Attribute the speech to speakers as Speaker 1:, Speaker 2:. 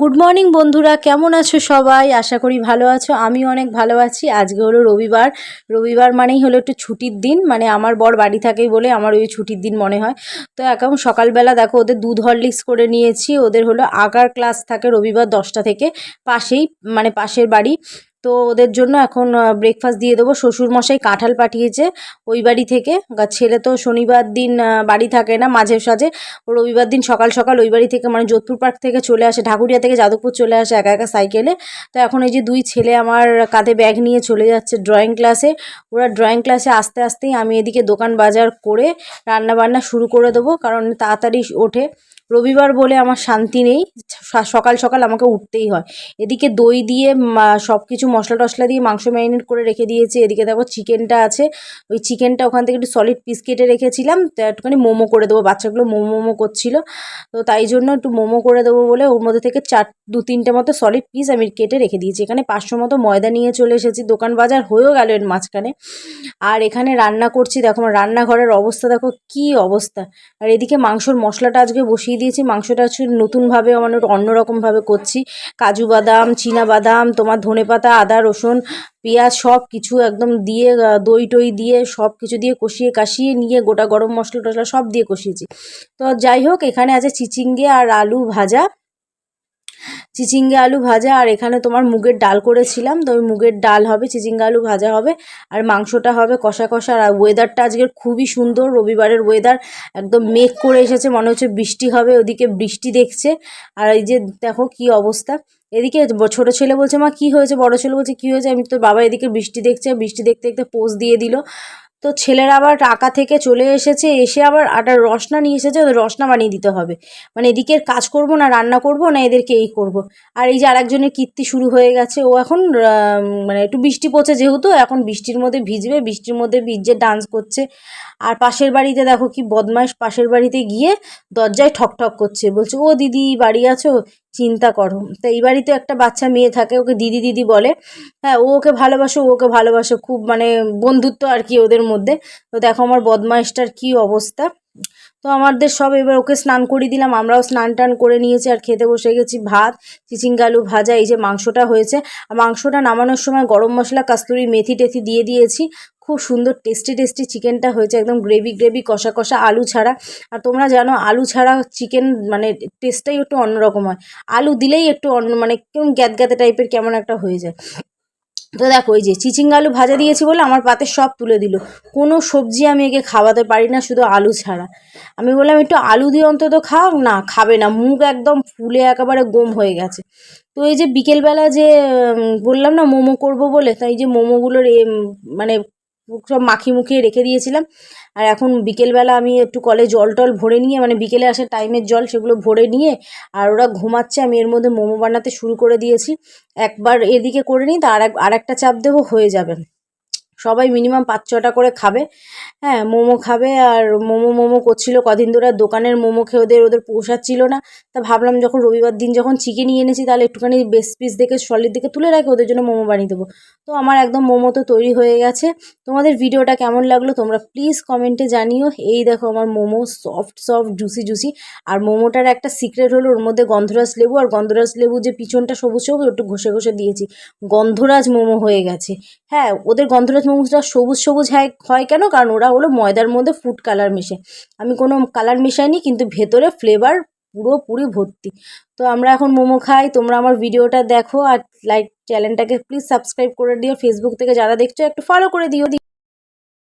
Speaker 1: Good morning বন্ধুরা। কেমন আছো সবাই? আশা করি ভালো আছো। আমি অনেক ভালো আছি। আজকে হলো রবিবার। রবিবার মানেই হলো একটু ছুটির দিন। মানে আমার বর বাড়ি থাকে বলে আমার ওই ছুটির দিন মনে হয়। তো এখন সকালবেলা দেখো, ওদের দুধ হরলিক্স করে নিয়েছি। ওদের হলো আঁকার ক্লাস থাকে রবিবার দশটা থেকে। পাশেই মানে পাশের বাড়ি। তো ওদের জন্য এখন ব্রেকফাস্ট দিয়ে দেবো। শ্বশুরমশাই কাঁঠাল পাঠিয়েছে ওই বাড়ি থেকে। ছেলে তো শনিবার দিন বাড়ি থাকে না মাঝে সাঝে। ও রবিবার দিন সকাল সকাল ওই বাড়ি থেকে মানে যোধপুর পার্ক থেকে চলে আসে, ঢাকুরিয়া থেকে যাদবপুর চলে আসে একা একা সাইকেলে। তো এখন এই যে দুই ছেলে আমার কাঁধে ব্যাগ নিয়ে চলে যাচ্ছে ড্রয়িং ক্লাসে ওরা ড্রয়িং ক্লাসে আস্তে আস্তেই আমি এদিকে দোকান বাজার করে রান্না বান্না শুরু করে দেবো, কারণ তাড়াতাড়ি ওঠে রবিবার বলে আমার শান্তি নেই। সকাল সকাল আমাকে উঠতেই হয়। এদিকে দই দিয়ে সব কিছু মশলা টশলা দিয়ে মাংস ম্যারিনেট করে রেখে দিয়েছি। এদিকে দেখো চিকেনটা আছে। ওই চিকেনটা ওখান থেকে একটু সলিড পিস কেটে রেখেছিলাম। তো একটুখানি মোমো করে দেবো। বাচ্চাগুলো মোমো মোমো করছিল। তো তাই জন্য একটু মোমো করে দেবো বলে ওর মধ্যে থেকে চার দু তিনটে মতো সলিড পিস আমি কেটে রেখে দিয়েছি। এখানে পাঁচশো মতো ময়দা নিয়ে চলে এসেছি। দোকান বাজার হয়েও গেল এর মাঝখানে। আর এখানে রান্না করছি। দেখো আমার রান্নাঘরের অবস্থা, দেখো কি অবস্থা। আর এদিকে মাংসর মশলাটা আজকে বসিয়ে দিয়েছি, মাংসটা হচ্ছে নতুনভাবে মানে একটু অন্যরকমভাবে করছি। কাজু বাদাম, চীনা বাদাম, তোমার ধনে পাতা আদা, রসুন, পেঁয়াজ সব কিছু একদম দিয়ে দই টই দিয়ে সব কিছু দিয়ে কষিয়ে কাশিয়ে নিয়ে গোটা গরম মশলা টশলা সব দিয়ে কষিয়েছি। তো যাই হোক, এখানে আছে চিচিঙ্গে আর আলু ভাজা। চিচিঙ্গে আলু ভাজা, আর এখানে তোমার মুগের ডাল করেছিলাম, তো ওই মুগের ডাল হবে, চিচিঙ্গে আলু ভাজা হবে, আর মাংসটা হবে কষা কষা, আর ওয়েদারটা আজকের খুবই সুন্দর, রবিবারের ওয়েদার একদম মেঘ করে এসেছে, মনে হচ্ছে বৃষ্টি হবে, ওদিকে বৃষ্টি দেখছে, আর এই যে দেখো কি অবস্থা, এদিকে ছোটো ছেলে বলছে, মা, কি হয়েছে? বড় ছেলে বলছে, কি হয়েছে? আমি তোর বাবা, এদিকে বৃষ্টি দেখছে, বৃষ্টি দেখতে দেখতে পোজ দিয়ে দিল। তো ছেলেরা আবার টাকা থেকে চলে এসেছে, এসে আবার আটা রসনা নিয়ে এসেছে, ওদের রসনা বানিয়ে দিতে হবে। মানে এদিকের কাজ করব না, রান্না করব না, এদেরকে এই করব। আর এই যে আরেকজনের কীর্তি শুরু হয়ে গেছে, ও এখন মানে একটু বৃষ্টি পড়ছে যেহেতু, এখন বৃষ্টির মধ্যে ভিজবে, বৃষ্টির মধ্যে ভিজে ডান্স করছে। আর পাশের বাড়িতে দেখো কি বদমাইশ পাশের বাড়িতে গিয়ে দরজায় ঠক ঠক করছে। বলছে, ও দিদি, বাড়ি আছো? চিন্তা করো। তা এই বাড়িতে একটা বাচ্চা মেয়ে থাকে, ওকে দিদি দিদি বলে। হ্যাঁ ও ওকে ভালোবাসো ওকে ভালোবাসো। খুব মানে বন্ধুত্ব আর কি ওদের মধ্যে। তো দেখো আমার বদমাইশটার কি অবস্থা। তো আমাদের সব এবার ওকে স্নান করিয়ে দিলাম, আমরাও স্নান টান করে নিয়েছি আর খেতে বসে গেছি। ভাত চিচিঙ্গা আলু ভাজা, এই যে মাংসটা হয়েছে। মাংসটা নামানোর সময় গরম মশলা, কাস্তুরি মেথি টেথি দিয়ে দিয়েছি। খুব সুন্দর টেস্টি টেস্টি চিকেনটা হয়েছে, একদম গ্রেভি গ্রেভি কষা কষা আলু ছাড়া। আর তোমরা জানো, আলু ছাড়া চিকেন মানে টেস্টটাই একটু অন্যরকম হয়। আলু দিলেই একটু অন্য মানে কেমন গ্যাতে টাইপের কেমন একটা হয়ে যায়। তো দেখো ওই যে চিচিঙ্গা আলু ভাজা দিয়েছি বলে আমার পাতে সব তুলে দিল। কোনো সবজি আমি একে খাওয়াতে পারি না শুধু আলু ছাড়া। আমি বললাম একটু আলু দিয়ে অন্তত খাও। না খাবে না মুখ একদম ফুলে একেবারে গম হয়ে গেছে। তো এই যে বিকেলবেলা যে বললাম না মোমো করব বলে তাই যে মোমোগুলোর এ, মানে সব মাখিয়ে মুখিয়ে রেখে দিয়েছিলাম। আর এখন বিকেলবেলা আমি একটু কলে জল টল ভরে নিয়ে মানে বিকেলে আসে টাইমের জল সেগুলো ভরে নিয়ে, আর ওরা ঘুমাচ্ছে, আমি এর মধ্যে মোমো বানাতে শুরু করে দিয়েছি। একবার এদিকে করে নিই তো আর এক আর একটা চাপ দেবো, হয়ে যাবে। সবাই মিনিমাম পাঁচ, ছটা করে খাবে। হ্যাঁ মোমো খাবে আর মোমো মোমো করছিল কদিন ধরে। দোকানের মোমো খেয়ে ওদের ওদের পোষাচ্ছিল না। তা ভাবলাম যখন রবিবার দিন যখন চিকেনই এনেছি, তাহলে একটুখানি বেশ পিস দেখে সলিড দিকে তুলে রাখি ওদের জন্য মোমো বানিয়ে দেবো। তো আমার একদম মোমো তো তৈরি হয়ে গেছে। তোমাদের ভিডিওটা কেমন লাগল তোমরা প্লিজ কমেন্টে জানিও। এই দেখো আমার momo soft soft juicy juicy আর মোমোটার একটা সিক্রেট হলো, ওর মধ্যে গন্ধরাজ লেবু। আর গন্ধরাজ লেবু যে পিছনটা সবুজ সবুজ একটু ঘষে ঘষে দিয়েছি। গন্ধরাজ মোমো হয়ে গেছে। হ্যাঁ ওদের গন্ধরাজ মোমোটা সবুজ সবুজ হয় হয় কেন? কারণ ওরা হলো ময়দার মধ্যে ফুড কালার মেশে। আমি কোনো কালার মেশাইনি, কিন্তু ভেতরে ফ্লেভার পুরোপুরি ভর্তি। তো আমরা এখন মোমো খাই, তোমরা আমার ভিডিওটা দেখো আর লাইক চ্যানেলটাকে প্লিজ সাবস্ক্রাইব করে দিও। ফেসবুক থেকে যারা দেখছ, একটু ফলো করে দিও।